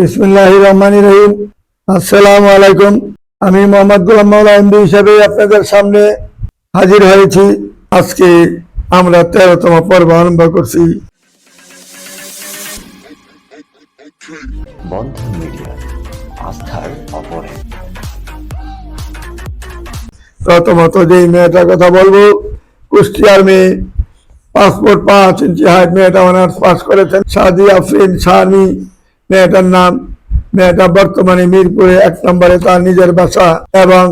বিসমুল্লাহ রহমান রহিম আসসালামু আলাইকুম আমি মোহাম্মদ গোলাম মাওলা এমডি হিসেবে আপনাদের সামনে হাজির হয়েছি। আজকে আমরা তেরোতম পর্ব আরম্ভ করছি। বন্ধন মিডিয়া আস্থার অপরে প্রথমত যেই মেয়েটার কথা বলব কুষ্টিয়ার মেয়ে পাসপোর্ট পাঁচ ইঞ্চি হাইট মেয়েটা অনার্স পাস করেছেন। সাদি আফরিন শাহানি মেয়েটার নাম মেয়েটা বর্তমানে মিরপুরে এক নম্বরে তার নিজের বাসা এবং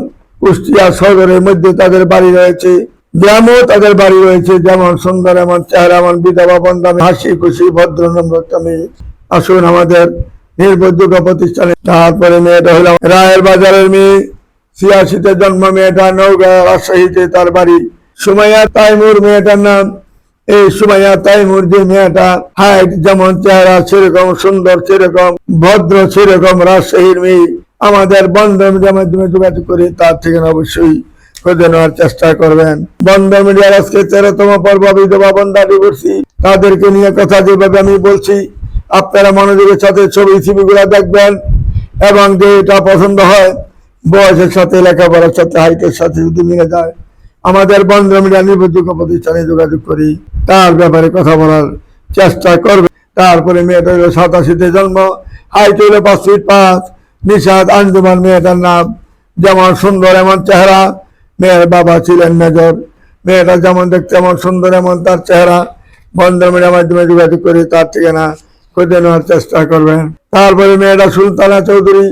কুষ্টিয়া সদরের মধ্যে তাদের বাড়ি রয়েছে, গ্রামেও তাদের বাড়ি রয়েছে, যেমন সুন্দর, এমন চেহারা, এমন বিধবা বন্ধামে হাসি খুশি, ভদ্র, নম্র একটা মেয়ে আসুন আমাদের নির্ভরযোগ্য প্রতিষ্ঠানে। তারপরে মেয়েটা হলো রায়ের বাজারের মেয়ে। ছিয়াশিতে জন্ম মেয়েটা নৌকা রাজশাহীতে তার বাড়ি। সুমাইয়া তাইমুর, মেয়েটার নাম এই সুমাইয়া তাইমুর যে মেয়েটা হাইট যেমন চেহারা সেরকম, সুন্দর সেরকম, ভদ্র সেরকম, রাজশাহীর মেয়ে। আমাদের বন্ধন মাধ্যমে যোগাযোগ করে, তার থেকে অবশ্যই খুঁজে নেওয়ার চেষ্টা করবেন। বন্ধ মিডিয়ার আজকে তেরোতম পর্ব, বিধবা বন্ধাটি করছি তাদেরকে নিয়ে কথা যেভাবে আমি বলছি, আপনারা মনোযোগের সাথে ছবি, ছবিগুলো দেখবেন এবং যে এটা পছন্দ হয়, বয়সের সাথে, লেখাপড়ার সাথে হাইটের সাথে যদি মিলে যায়, আমাদের বন্ধ মিডিয়া নির্ভরযোগ্য প্রতিষ্ঠানে যোগাযোগ করি। তার ব্যাপারে কথা বলার চেষ্টা করবে। তারপরে মেয়েটা হলো সাতাশিতে জন্ম। হাইট হলো পাঁচ ফিট পাঁচ নিষাদ আঞ্জুমান মেয়েটার নাম। যেমন সুন্দর এমন চেহারা, মেয়ের বাবা ছিলেন মেজর। মেয়েটা যেমন দেখতে এমন সুন্দর এমন তার চেহারা। বন্ধ মিডিয়ার মাধ্যমে যোগাযোগ করে তার ঠিকানা খুঁজে নেওয়ার চেষ্টা করবেন। তারপরে মেয়েটা সুলতানা চৌধুরী,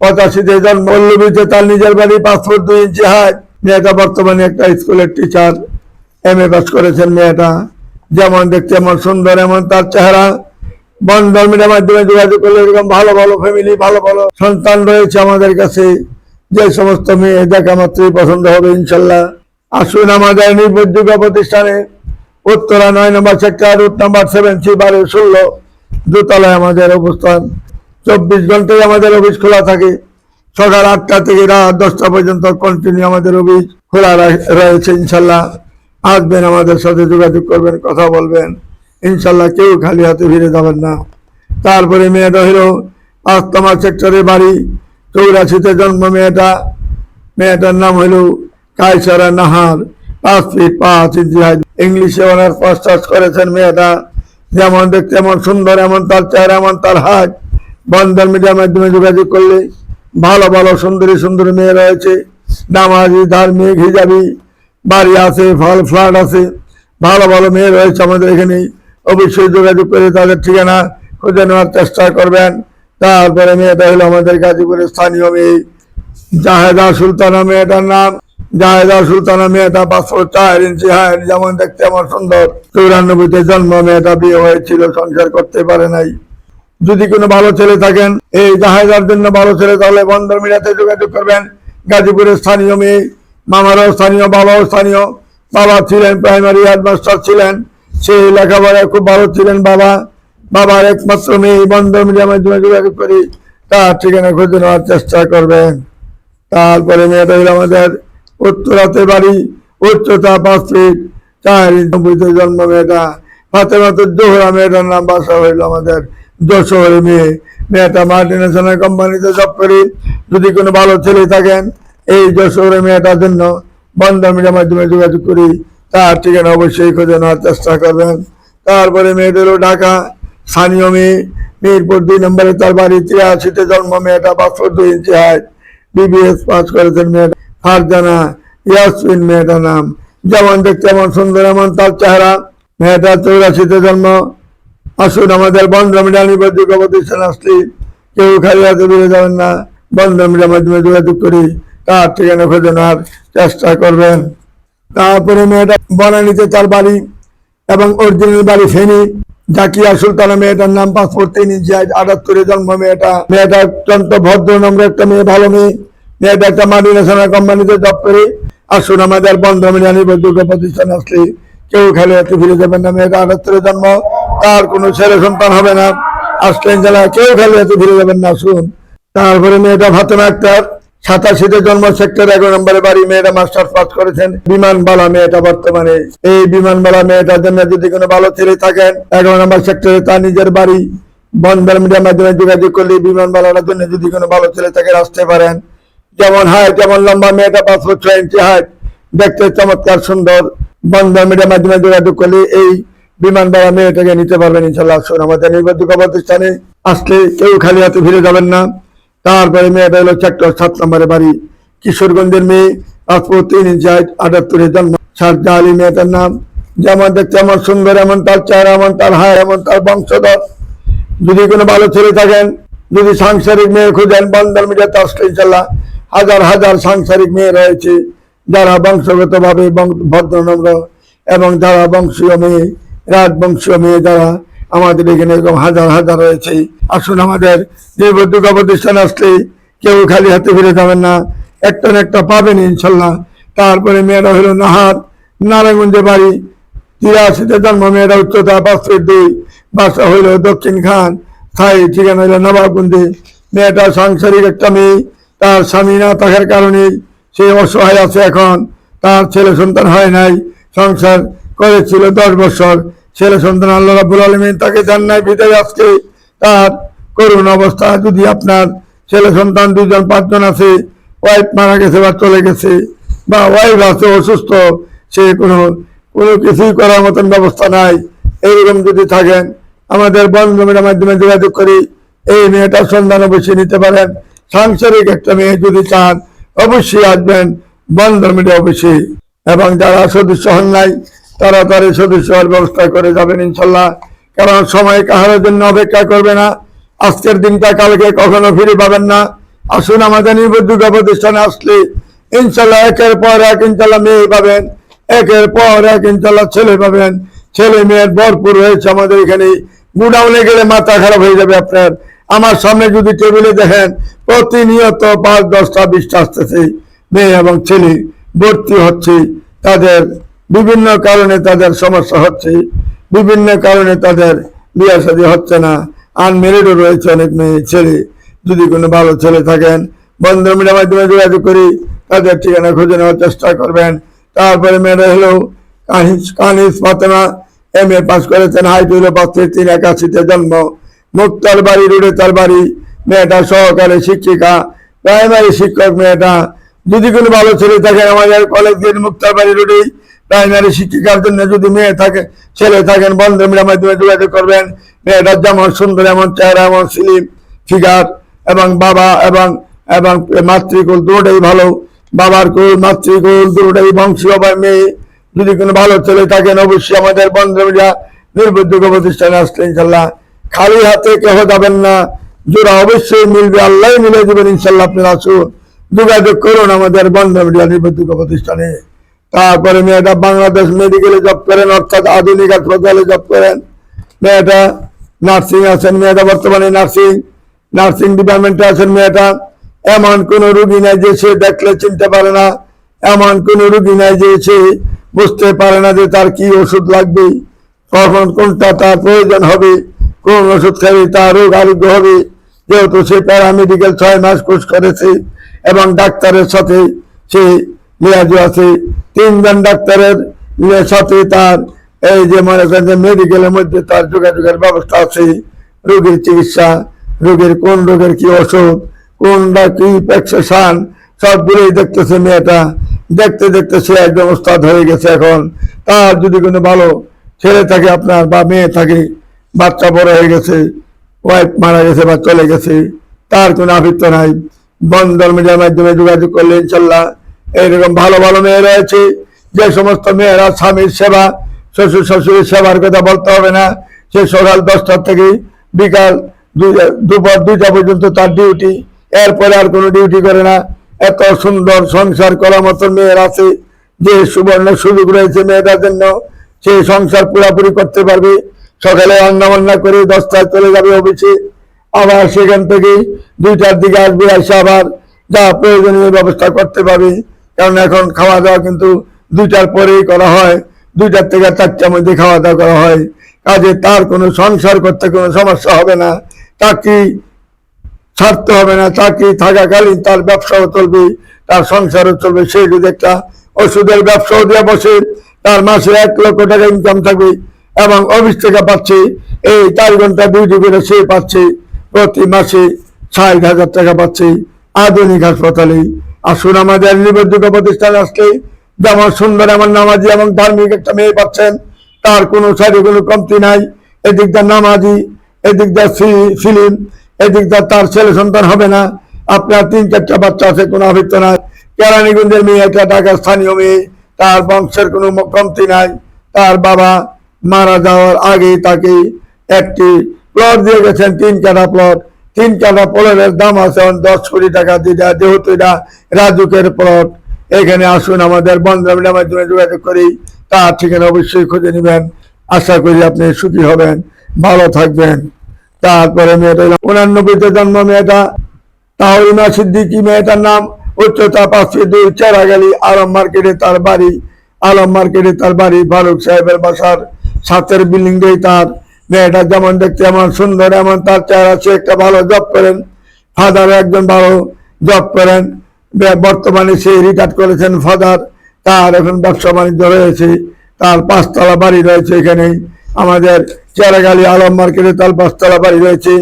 পঁচাশিতে জন্ম। পল্লবীতে তার নিজের বাড়ি পাসপোর্ট দুই ইঞ্চি হাইট। মেয়েটা বর্তমানে একটা স্কুলের টিচার এম এ পাস করেছেন মেয়েটা। যেমন দেখতে এমন সুন্দর, এমন তার চেহারা। বন্ধন মিডিয়ার মাধ্যমে যোগাযোগ করলে এরকম ভালো ভালো ফ্যামিলি ভালো ভালো সন্তান রয়েছে আমাদের কাছে। যে সমস্ত মেয়ে দেখা মাত্রই পছন্দ হবে, ইনশাল্লাহ। আসুন আমাদের নির্ভরযোগ্য প্রতিষ্ঠানে। উত্তরা নয় নম্বর sector route number seven three বারো ষোলো। দোতলায় আমাদের অবস্থান। চব্বিশ ঘন্টায় আমাদের অফিস খোলা থাকে। সকাল আটটা থেকে রাত দশটা পর্যন্ত কন্টিনিউ আমাদের অফিস খোলা রয়েছে, ইনশাল্লাহ। আসবেন, আমাদের সাথে যোগাযোগ করবেন, কথা বলবেন। ইনশাল্লাহ কেউ খালি হাতে ফিরে যাবেন না। তারপরে মেয়েটা হলো পাঁচতমা সেক্টরে বাড়ি, চৌরাশিতে জন্ম মেয়েটা। মেয়েটার নাম হলো কায়সারা নাহার, পাঁচ ফিট পাঁচ ইঞ্চি ইংলিশে ওনার টাস করেছেন মেয়েটা। যেমন দেখতে এমন সুন্দর, এমন তার চেহারা, এমন তার হাট বন্ধন মিডিয়ার মাধ্যমে যোগাযোগ করলে ভালো ভালো, সুন্দরী সুন্দরী মেয়ে রয়েছে। নামাজি, ধার্মিক, হিজাবি। বাড়ি আছে ফল ফ্ল্যাট আছে, ভালো ভালো মেয়ে রয়েছে আমাদের এখানে। অবশ্যই যোগাযোগ করে তাদের ঠিকানা খুঁজে নেওয়ার চেষ্টা করবেন। তারপরে মেয়েটা হলো আমাদের গাজীপুরের স্থানীয় মেয়ে, জাহেদা সুলতানা মেয়েটার নাম। জাহেদা সুলতানা মেয়েটা পাঁচশো চার ইঞ্চি হাইট যেমন দেখতে আমার সুন্দর। চৌরানব্বইতে জন্ম, মেয়েটা বিয়ে হয়েছিল, সংসার করতে পারে নাই। যদি কোনো ভালো ছেলে থাকেন, এই জাহেদার জন্য ভালো ছেলে, তাহলে বন্দর মিডিয়াতে যোগাযোগ করবেন। গাজীপুরের স্থানীয় মেয়ে মামারও স্থানীয়, বাবাও স্থানীয়। বাবা ছিলেন প্রাইমারি হেডমাস্টার ছিলেন। সেই লেখাপড়ায় খুব ভালো ছিলেন বাবা। বাবার একমাত্র মেয়ে বন্ধ মিডিয়ামে যোগাযোগ করি। তার ঠিকানা খুঁজে নেওয়ার চেষ্টা করবেন। তারপরে মেয়েটা হলো আমাদের উত্তরাতে বাড়ি, উচ্চতা পাঁচ ফিট চার নব্বইতে জন্ম মেয়েটা। ফাতেমাত জোহরা মেয়েটার নাম, বাসা হইল আমাদের যশোরের মেয়ে। মেয়েটা মাল্টিনেশনাল কোম্পানিতে জব করি। যদি কোনো ভালো ছেলে থাকেন এই যশোরের মেয়েটার জন্য বন্ধন মিডিয়ার মাধ্যমে যোগাযোগ করি, তার ঠিকানা অবশ্যই খুঁজে নেওয়ার চেষ্টা করবেন। তারপরে মেয়েদেরও ঢাকা, স্থানীয় মেয়ে, মিরপুর দুই নম্বরে তার বাড়ি, তিরাশিতে জন্ম, মেয়েটা পাঁচশো দুই ইঞ্চি হাইট বিবিএস পাস করেছেন মেয়েটা, ফারজানা ইয়াসমিন মেয়েটার নাম। যেমন দেখতে এমন সুন্দর এমন তার চেহারা, মেয়েটা চৌরাশিতে জন্ম। আসুন আমাদের বন্ধ মিডিয়া নির্ভরযোগ্য প্রতিষ্ঠান আসলে কেউ খালি হাতে বেরিয়ে যাবেন না। বন্ধ মিডিয়ার মাধ্যমে যোগাযোগ করি। তার ঠিকানা খুঁজে নেওয়ার চেষ্টা করবেন। তারপরে মেয়েটা বনানীতে তার বাড়ি এবং অরিজিনাল বাড়ি ফেনি। জাকিয়া সুলতানা মেয়েটার নাম পাসপোর্ট তিন ইঞ্চি আটাত্তরে জন্ম মেয়েটা। মেয়েটা অত্যন্ত ভদ্র, নম্র একটা মেয়ে, ভালো মেয়ে। মেয়েটা একটা মাল্টিনেশনাল কোম্পানিতে জব করে। আসুন আমাদের বন্ধ মিডিয়া নির্ভরযোগ্য প্রতিষ্ঠান আসলে কেউ খেলে একটু ফিরে যাবেন না। মেয়েটা আটাত্তরে জন্ম। তার কোনো ছেলে সন্তান হবে না। আসলেন জেলা কেউ খেলে একটু ফিরে যাবেন না আসুন তারপরে মেয়েটা ফাতেমা আক্তার। সাতাশিতে জন্ম, সেক্টর এগারো নম্বরে বাড়ি, মেয়েটা মাস্টার পাস করেছেন। বিমানবালা মেয়েটা বর্তমানে, এই বিমানবালা মেয়েটার জন্য যদি কোনো ভালো ছেলে থাকেন, এগারো নম্বর সেক্টরে তার নিজের বাড়ি, বন্দর মিডিয়ার মাধ্যমে যোগাযোগ করলে বিমান বালার জন্য যদি কোনো ভালো ছেলে থাকে, আসতে পারেন। যেমন হাইট, যেমন লম্বা, মেয়েটা পাঁচ ফুট ছয় ইঞ্চি হাইট, দেখতে চমৎকার, সুন্দর। বন্দর মিডিয়ার মাধ্যমে যোগাযোগ করলে এই বিমান বালা মেয়েটাকে নিতে পারবেন, ইনশাল্লাহ। আমাদের নির্বাচিত প্রতিষ্ঠানে আসলে কেউ খালি হাতে ফিরে যাবেন না। তারপরে মেয়েটা হলো সেক্টর সাত নম্বরে বাড়ি, কিশোরগঞ্জের মেয়ে পাসপোর্ট তিন ইঞ্চি হাইট, আটাত্তরের জন্ম। সারজা আলী মেয়েটার নাম। যেমন দেখতে এমন সুন্দর, এমন তার চার এমন তার হায় এমন তার বংশধর। যদি কোনো ভালো ছেলে থাকেন, যদি সাংসারিক মেয়ে খুঁজেন বন্দর আসলে ইনশাল্লাহ হাজার হাজার সাংসারিক মেয়ে রয়েছে, যারা বংশগতভাবে ভদ্রনম্র এবং যারা বংশীয় মেয়ে, রাজবংশীয় মেয়ে যারা আমাদের এখানে এরকম হাজার হাজার রয়েছে। আসুন আমাদের নির্ভর প্রতিষ্ঠান আসলে কেউ খালি হাতে ফিরে যাবেন না। একটা না একটা পাবেন ইনশাল্লাহ। তারপরে মেয়েরা হলো নাহার নারায়ণগঞ্জে বাড়ি। তিরাশিতে জন্ম, মেয়েরা উচ্চতা পাঁচ দুই। বাসা হইল দক্ষিণ খান। স্থায়ী ঠিকানা হইল নবাবগঞ্জে। মেয়েটা সাংসারিক একটা মেয়ে। তার স্বামী না থাকার কারণে সে অসহায় আছে এখন। তার ছেলে সন্তান হয় নাই। সংসার করেছিল দশ বছর। ছেলে সন্তান আল্লাহ রাবুল আলমিন তাকে জান্নায় ভিতরে আজকে তার করুণ অবস্থা, যদি আপনার ছেলে সন্তান দুজন পাঁচজন আছে ওয়াইফ মারা গেছে বা চলে গেছে, বা ওয়াইফ আছে, অসুস্থ, সে কোনো কোনো কিছুই করার মতন ব্যবস্থা নাই। এইরকম যদি থাকেন, আমাদের বন্ধুমের মাধ্যমে যোগাযোগ করি এই মেয়েটার সন্ধান অবশ্যই নিতে পারেন। সাংসারিক একটা মেয়ে যদি চান, অবশ্যই আসবেন বন্ধন মিডিয়া অবশ্যই। এবং যারা সদস্য হন নাই তারা তার সদস্য হওয়ার ব্যবস্থা করে যাবেন ইনশাল্লাহ। কারণ সময় কাহারের জন্য অপেক্ষা করবে না। আজকের দিনটা কালকে কখনো ফিরে পাবেন না। আসুন আমাদের নির্ভরযোগ্য প্রতিষ্ঠানে আসলে ইনশাল্লাহ একের পর এক ইনশাল্লাহ মেয়ে পাবেন। একের পর এক ইনশাল্লাহ ছেলে পাবেন। ছেলে মেয়ের ভরপুর হয়েছে আমাদের এখানে। গুডাউনে গেলে মাথা খারাপ হয়ে যাবে আপনার। আমার সামনে যদি টেবিলে দেখেন, প্রতিনিয়ত পাঁচ, দশটা, বিশটা আসতেছে। মেয়ে এবং ছেলে ভর্তি হচ্ছে তাদের বিভিন্ন কারণে তাদের সমস্যা হচ্ছে, বিভিন্ন কারণে তাদের বিয়ে শাদী হচ্ছে না। আনমেরিডও রয়েছে অনেক মেয়ে, ছেলে। যদি কোনো ভালো ছেলে থাকেন বন্ধু মিডিয়ার মাধ্যমে যোগাযোগ করি তাদের ঠিকানা খুঁজে নেওয়ার চেষ্টা করবেন। তারপরে মেয়েরা হলো Kanis Kanis Fatema. M A pass করেছেন, হাইট হইল পাঁচের তিন একাশিতে জন্ম। মুক্তার বাড়ি, রোডে তার বাড়ি। মেয়েটা সহকারী শিক্ষিকা, প্রাইমারি শিক্ষক মেয়েটা। যদি কোনো ভালো ছেলে থাকে আমাদের কলেজ গেট মুক্তার বাড়ি, রোডেই প্রাইমারি শিক্ষিকার জন্য যদি মেয়ে থাকে, ছেলে থাকেন বন্ধু মিডিয়ার মাধ্যমে যোগাযোগ করবেন। মেয়েটার যেমন সুন্দর, এমন চেহারা, এমন স্লিম ফিগার এবং বাবা এবং এবং মাতৃকুল দুটোই ভালো। বাবার কুল, মাতৃকুল দুটোই বংশীয় বা মেয়ে। যদি কোনো ভালো ছেলে থাকেন, অবশ্যই আমাদের বন্ধু মিডিয়া নির্ভরযোগ্য প্রতিষ্ঠানে আসলে ইনশাল্লাহ খালি হাতে কেহ যাবেন না। জোড়া অবশ্যই মিলবে আল্লাহ মিলে দেবেন ইনশাল্লাহ আপনারা আসুন, যোগাযোগ করুন আমাদের বন্ধু মিডিয়া নির্ভরযোগ্য প্রতিষ্ঠানে। তারপরে মেয়েটা বাংলাদেশ মেডিকেলে জব করেন, অর্থাৎ আধুনিক হাসপাতালে জব করেন। মেয়েটা নার্সিং আছেন, মেয়েটা বর্তমানে নার্সিং নার্সিং ডিপার্টমেন্টে আছেন মেয়েটা। এমন কোন রুগী নাই যে সে দেখলে চিনতে পারে না। এমন কোন রুগী নাই যে সে বুঝতে পারে না যে তার কি ওষুধ লাগবে। কখন কোনটা তার প্রয়োজন হবে, কোন ওষুধ খাবে তার রোগ আরোগ্য হবে। যেহেতু সে প্যারামেডিক্যাল ছয় মাস কোর্স করেছে এবং ডাক্তারের সাথে সে লিয়াজু আছে, তিনজন ডাক্তারের সাথে তার, এই যে মনে করেন যে মেডিকেলের মধ্যে তার যোগাযোগের ব্যবস্থা আছে, রোগীর চিকিৎসা, রোগীর কোন রোগের কি ওষুধ কোনটা কি প্রেসক্রিপশন সবগুলোই দেখতেছে মেয়েটা। দেখতে দেখতে সে একদম ওস্তাদ হয়ে গেছে এখন। তার যদি কোনো ভালো ছেলে থাকে আপনার বা মেয়ে থাকে, বাচ্চা বড় হয়ে গেছে ওয়াইফ মারা গেছে বা চলে গেছে, তার কোনো আবৃত্ত নাই। বন্ধন মিডিয়ার মাধ্যমে যোগাযোগ করলে ইনশাল্লাহ এইরকম ভালো ভালো মেয়ে রয়েছে যে সমস্ত মেয়েরা স্বামীর সেবা, শ্বশুর শাশুড়ির সেবার কথা বলতে হবে না। সে সকাল দশটার থেকে বিকাল দুপুর দুইটা পর্যন্ত তার ডিউটি এরপরে আর কোনো ডিউটি করে না। এত সুন্দর সংসার করার মতন মেয়ের আছে, যে সুবর্ণ সুযোগ রয়েছে মেয়েটার জন্য। সে সংসার পুরাপুরি করতে পারবে। সকালে রান্না বান্না করে দশটায় চলে যাবে অফিসে। আবার সেখান থেকে দুইটার দিকে আসবে, এসে আবার যা প্রয়োজনীয় ব্যবস্থা করতে পারবে। কারণ এখন খাওয়া দাওয়া কিন্তু দুইটার পরেই করা হয়, দুইটার থেকে চারটার মধ্যে খাওয়া দাওয়া করা হয়। কাজে তার কোনো সংসার করতে কোনো সমস্যা হবে না। চাকরি ছাড়তে হবে না, চাকরি থাকাকালীন তার ব্যবসাও চলবে, তার সংসারও চলবে। সে যদি একটা ওষুধের ব্যবসাও দিয়ে বসে, তার মাসে এক লক্ষ টাকা ইনকাম থাকবে এবং অফিস থেকে পাচ্ছে, এই চার ঘণ্টা ডিউটি করে সে পাচ্ছে, প্রতি মাসে ষাট হাজার টাকা পাচ্ছে আধুনিক হাসপাতালে। আসুন আমাদের নির্ভরযোগ্য প্রতিষ্ঠান আসলে যেমন সুন্দর এমন নামাজি এবং ধার্মিক একটা মেয়ে পাচ্ছেন, তার কোনো সাইডে কোনো কমতি নাই। এদিক দিয়ে নামাজি, এদিক দিয়ে ফিল্ম, এদিক দিয়ে তার ছেলে সন্তান হবে না। আপনার তিন চারটা বাচ্চা আছে, কোনো আবৃত্ত নাই। কেরানীগঞ্জের মেয়ে একটা ঢাকার স্থানীয় মেয়ে, তার বংশের কোনো কমতি নাই। তার বাবা মারা যাওয়ার আগে তাকে একটি প্লট দিয়ে গেছেন, তিন কাঠা প্লট তিন কাঠা প্লটের দাম আছে দশ কোটি টাকা দেয়, যেহেতু এটা রাজুকের প্লট এখানে আসুন আমাদের বন্ধুরা মাধ্যমে যোগাযোগ করি তার ঠিকানা অবশ্যই খুঁজে নেবেন। আশা করি আপনি সুখী হবেন ভালো থাকবেন। তারপরে মেয়েটা উনানব্বইতে জন্ম মেয়েটা তাহরিমা সিদ্দিকি মেয়েটার নাম উচ্চতা পাঁচ ফিট দুই চেরাগালি আলম মার্কেটে তার বাড়ি আলম মার্কেটে তার বাড়ি ফারুক সাহেবের বাসার সাতের বিল্ডিং দিয়ে তার। মেয়েটা যেমন দেখতে এমন সুন্দর, এমন তার চেহারা, সে একটা ভালো জব করেন। ফাদার একজন ভালো জব করেন। বর্তমানে সে রিটায়ার করেছেন ফাদার তার এখন ব্যবসা বাণিজ্য রয়েছে। তার পাঁচতলা বাড়ি রয়েছে এখানে আমাদের চেরাগালি আলম মার্কেটে তার পাঁচতলা বাড়ি রয়েছে।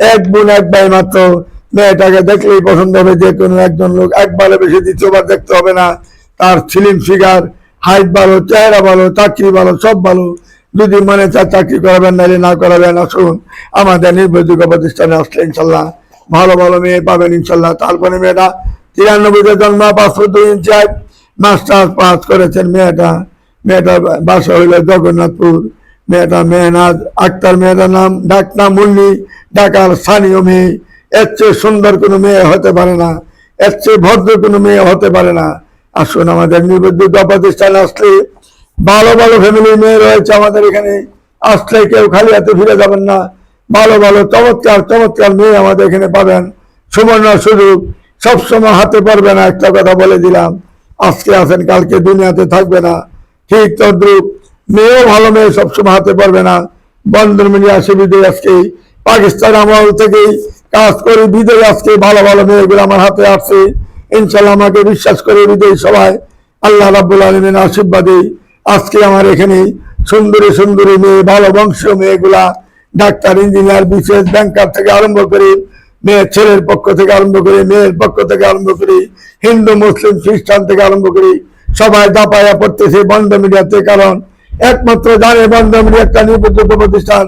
এক বোন, এক ভাই মাত্র। মেয়েটাকে দেখলেই পছন্দ হবে যে কোনো একজন লোক। একবারে বেশি দ্বিতীয়বার দেখতে হবে না। তার ফিলিম ফিগার হাইট ভালো, চেহারা ভালো, চাকরি ভালো, সব ভালো। যদি মনে চায় চাকরি করাবেন, নাহলে না করাবেন, আসুন। আমাদের নির্ভরযোগ্য প্রতিষ্ঠানে আসলে ইনশাল্লাহ ভালো ভালো মেয়ে পাবেন ইনশাল্লাহ। তারপরে মেয়েটা তিরানব্বইতে জন্ম পাঁচশো দুই ইঞ্চি হাইট মাস্টার পাস করেছেন মেয়েটা। মেয়েটার বাসা হইল জগন্নাথপুর। মেয়েটা মেহনাজ আক্তার, মেয়েটার নাম ডাকনা মুন্নি ডাকার স্থানীয় মেয়ে এর চেয়ে সুন্দর কোনো মেয়ে হতে পারে না। এর চেয়ে ভদ্র কোনো মেয়ে হতে পারে না। আসুন আমাদের নির্বুদ্ধ প্রতিষ্ঠানে আসলে ভালো ভালো ফ্যামিলির মেয়ে রয়েছে আমাদের এখানে। আসলে কেউ খালি হাতে ফিরে যাবেন না। ভালো ভালো, চমৎকার চমৎকার মেয়ে আমাদের এখানে পাবেন। সুবর্ণ সুযোগ। সবসময় হাতে পারবে না, একটা কথা বলে দিলাম। আজকে আছেন, কালকে দুনিয়াতে থাকবে না। ঠিক তদ্রুপ। মেয়েও ভালো মেয়ে, সবসময় হাতে পারবে না। বন্ধন মিলিয়ে আসে বিদেয় আজকে পাকিস্তান আমল থেকেই কাজ করে বিদেশ আজকে। ভালো ভালো মেয়েগুলো আমার হাতে আসছে। ইনশাল্লাহ আমাকে বিশ্বাস করে বিদেয় সবাই আল্লাহ রাব্বুল আলমিন আশীর্বাদে আজকে আমার এখানে সুন্দরী সুন্দরী মেয়ে, ভালো বংশ মেয়েগুলা, ডাক্তার, ইঞ্জিনিয়ার বিশেষ ব্যাংকার থেকে আরম্ভ করে মেয়ের ছেলের পক্ষ থেকে আরম্ভ করে মেয়ের পক্ষ থেকে আরম্ভ করে হিন্দু, মুসলিম, খ্রিস্টান থেকে আরম্ভ করে সবাই দাপায়া পড়তেছে বন্ধ মিডিয়াতে। কারণ একমাত্র জানে বন্ধ মিডিয়া একটা নির্ভরযোগ্য প্রতিষ্ঠান,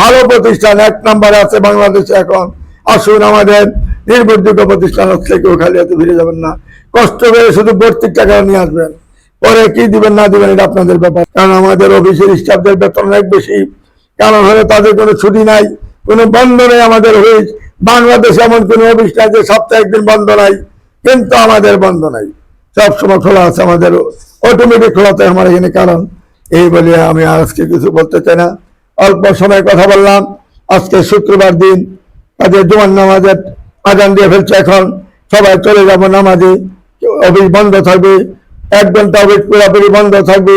ভালো প্রতিষ্ঠান, এক নম্বরে আছে বাংলাদেশে এখন। আসুন আমাদের নির্ভরযোগ্য প্রতিষ্ঠান কেউ খালি হাতে ফিরে যাবেন না। কষ্ট করে শুধু ভর্তির টাকা নিয়ে আসবেন। পরে কি দিবেন, না দিবেন, এটা আপনাদের ব্যাপার। কারণ আমাদের অফিসের স্টাফদের বেতন অনেক বেশি। কারণ হলে তাদের কোনো ছুটি নাই, কোনো বন্ধ নেই আমাদের অফিস। বাংলাদেশে এমন কোনো অফিস নাই যে সপ্তাহে একদিন বন্ধ নাই, কিন্তু আমাদের বন্ধ নাই। সবসময় খোলা আছে আমাদের অটোমেটিক খোলাতে আমার এখানে। কারণ এই বলে আমি আজকে কিছু বলতে চাই না। অল্প সময় কথা বললাম, আজকে শুক্রবার দিন, কাজে জুমার নামাজের আজান দিয়ে ফেলছে এখন। সবাই চলে যাব নামাজে, অফিস বন্ধ থাকবে। এক ঘণ্টা অফিস পুরোপুরি বন্ধ থাকবে।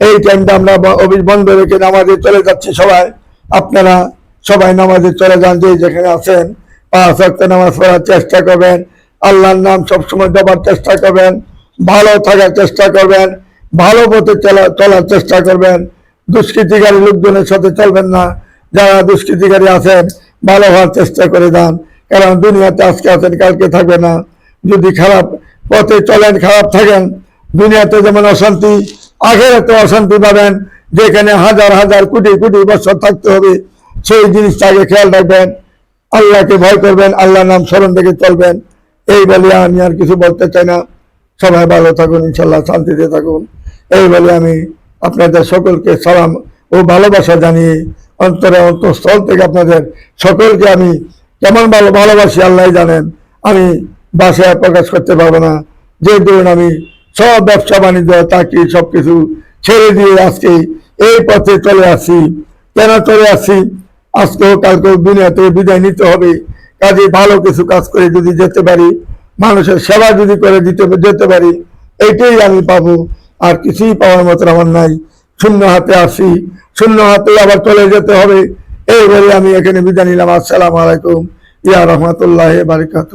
এই টাইমটা আমরা অফিস বন্ধ রেখে নামাজে চলে যাচ্ছি সবাই। আপনারা সবাই নামাজে চলে যান, যে যেখানে আছেন। পাঁচ ওয়াক্ত নামাজ পড়ার চেষ্টা করবেন। আল্লাহর নাম সবসময় দেবার চেষ্টা করবেন। ভালো থাকার চেষ্টা করবেন। ভালো পথে চলা চলার চেষ্টা করবেন। দুষ্কৃতিকারী লোকজনের সাথে চলবেন না। যারা দুষ্কৃতিকারী আছেন, ভালো হওয়ার চেষ্টা করে যান। কারণ দুনিয়াতে আজকে আছেন, কালকে থাকবে না। যদি খারাপ পথে চলেন, খারাপ থাকেন দুনিয়াতে যেমন অশান্তি আখেরাতে অশান্তি পাবেন, যেখানে হাজার হাজার কোটি কোটি বছর থাকতে হবে, সেই জিনিসটাকে খেয়াল রাখবেন। আল্লাহকে ভয় করবেন, আল্লাহর নাম স্মরণ থেকে চলবেন। এই বলে আমি আর কিছু বলতে চাই না। সবাই ভালো থাকুন, ইনশাল্লাহ শান্তিতে থাকুন। এই বলে আমি আপনাদের সকলকে সালাম ও ভালোবাসা জানিয়ে অন্তরে অন্তঃস্থল থেকে আপনাদের সকলকে আমি কেমন ভালো ভালোবাসি আল্লাহ জানেন। আমি বাসায় প্রকাশ করতে পারব না। যে ধরুন আমি। সব ব্যবসা বাণিজ্য, চাকরি, সবকিছু ছেড়ে দিয়ে আজকে এই পথে চলে আসি কেন চলে আসি আজকেও কালকেও দুনিয়াতে বিদায় নিতে হবে। কাজে ভালো কিছু কাজ করে যদি যেতে পারি, মানুষের সেবা যদি করে দিতে, যেতে পারি, এইটাই আমি পাবো। আর কিছুই পাওয়ার মতো আমার নাই। শূন্য হাতে আসি। শূন্য হাতে আবার চলে যেতে হবে। এই বলে আমি এখানে বিদায় নিলাম। আসসালামু আলাইকুম। ইয়া রহমতুল্লাহ বারিকাত